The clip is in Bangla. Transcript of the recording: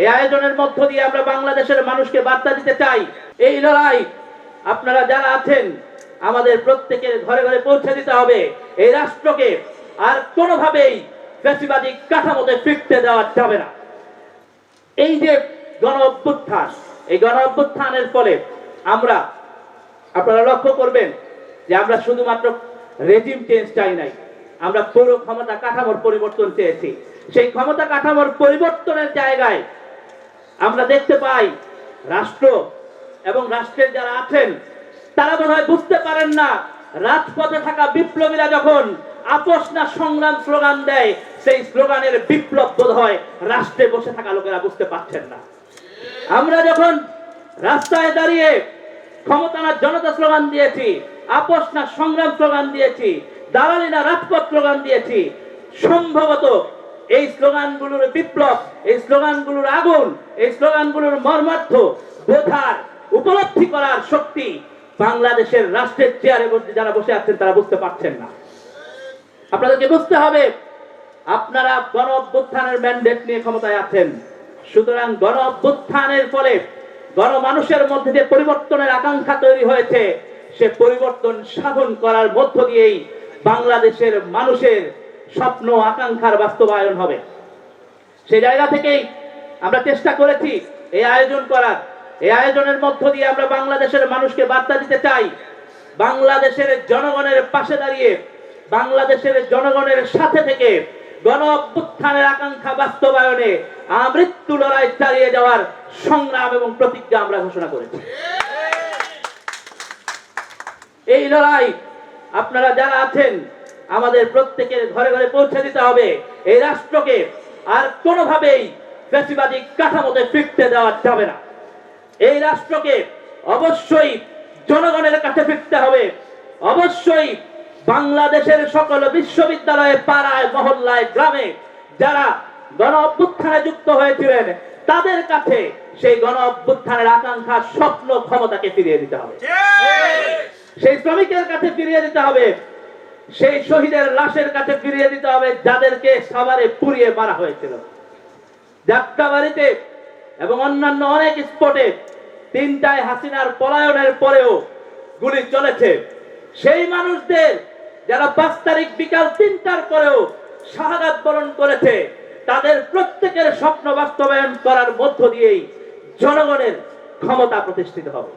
এই আয়োজনের মধ্য দিয়ে আমরা বাংলাদেশের মানুষকে বার্তা দিতে চাই। এই লড়াই আপনারা যারা আছেন, আমাদের প্রত্যেকের ঘরে ঘরে পৌঁছে দিতে হবে। এই রাষ্ট্রকে আর কোনোভাবেই ফ্যাসিবাদী কাঠামোতে ফিরতে দেওয়া যাবে না। এই যে গণ অভ্যুত্থান, এই গণ অভ্যুত্থানের ফলে আমরা, আপনারা লক্ষ্য করবেন যে আমরা শুধুমাত্র রেজিম চেঞ্জ চাই নাই, আমরা পুরো ক্ষমতা কাঠামোর পরিবর্তন চেয়েছি। সেই ক্ষমতা কাঠামোর পরিবর্তনের জায়গায় আমরা দেখতে পাই রাষ্ট্র এবং রাষ্ট্রের যারা আছেন, তারা বোধহয় বুঝতে পারেন না, রাজপথে থাকা বিপ্লবীরা যখন আপোষ না সংগ্রাম স্লোগান দেয়, সেই স্লোগানের বিপ্লব বোধ হয় রাষ্ট্রে বসে থাকা লোকেরা বুঝতে পারছেন না। আমরা যখন রাস্তায় দাঁড়িয়ে ক্ষমতা না জনতা স্লোগান দিয়েছি, আপোষ না সংগ্রাম স্লোগান দিয়েছি, দালালি না রাজপথ স্লোগান দিয়েছি, সম্ভবত এই স্লোগানগুলোর বিপ্লব, এই স্লোগানগুলোর আগুন, এই স্লোগানগুলোর মর্মার্থ বোঝার উপলব্ধি করার শক্তি বাংলাদেশের রাষ্ট্রের চেয়ারে বসে যারা বসে আছেন, তারা বুঝতে পারছেন না। আপনাদেরকে বুঝতে হবে, আপনারা গণ অভ্যুত্থানের ম্যান্ডেট নিয়ে ক্ষমতায় আছেন। সুতরাং গণ অভ্যুত্থানের ফলে গণমানুষের মধ্যে যে পরিবর্তনের আকাঙ্ক্ষা তৈরি হয়েছে, সে পরিবর্তন সাধন করার মধ্য দিয়েই বাংলাদেশের মানুষের স্বপ্ন, আকাঙ্ক্ষার বাস্তবায়ন হবে। সেই জায়গা থেকেই আমরা চেষ্টা করেছি এই আয়োজন করার। এই আয়োজনের মধ্য দিয়ে আমরা বাংলাদেশের মানুষকে বার্তা দিতে চাই। বাংলাদেশের জনগণের পাশে দাঁড়িয়ে, বাংলাদেশের জনগণের সাথে থেকে গণ অভ্যুত্থানের আকাঙ্ক্ষা বাস্তবায়নে আমৃত্যু লড়াই চালিয়ে যাওয়ার সংগ্রাম এবং প্রতিজ্ঞা আমরা ঘোষণা করেছি। এই লড়াই আপনারা যারা আছেন আমাদের প্রত্যেকের ঘরে ঘরে পৌঁছে দিতে হবে। এই রাষ্ট্রকে আর কোনোভাবেই ফ্যাসিবাদী কাঠামোতে ফিরতে দেওয়া যাবে না। এই রাষ্ট্রকে অবশ্যই জনগণের কাছে ফিরতে হবে। অবশ্যই বাংলাদেশের সকল বিশ্ববিদ্যালয়ে পাড়ায় মহল্লায় গ্রামে যারা গণ অভ্যুত্থানে যুক্ত হয়েছিলেন তাদের কাছে সেই গণ অভ্যুত্থানের আকাঙ্ক্ষা স্বপ্ন ক্ষমতাকে ফিরিয়ে দিতে হবে। সেই শ্রমিকের কাছে ফিরিয়ে দিতে হবে। সেই শহীদের লাশের কাছে ফিরিয়ে দিতে হবে যাদেরকে সাভারে পুড়িয়ে মারা হয়েছিল। যাত্রাবাড়িতে এবং অন্যান্য অনেক স্পটে তিনটায় হাসিনার পলায়নের পরেও গুলি চলেছে। সেই মানুষদের যারা পাঁচ তারিখ বিকাল তিনটার পরেও শাহাদাত বরণ করেছে, তাদের প্রত্যেকের স্বপ্ন বাস্তবায়ন করার মধ্য দিয়েই জনগণের ক্ষমতা প্রতিষ্ঠিত হবে।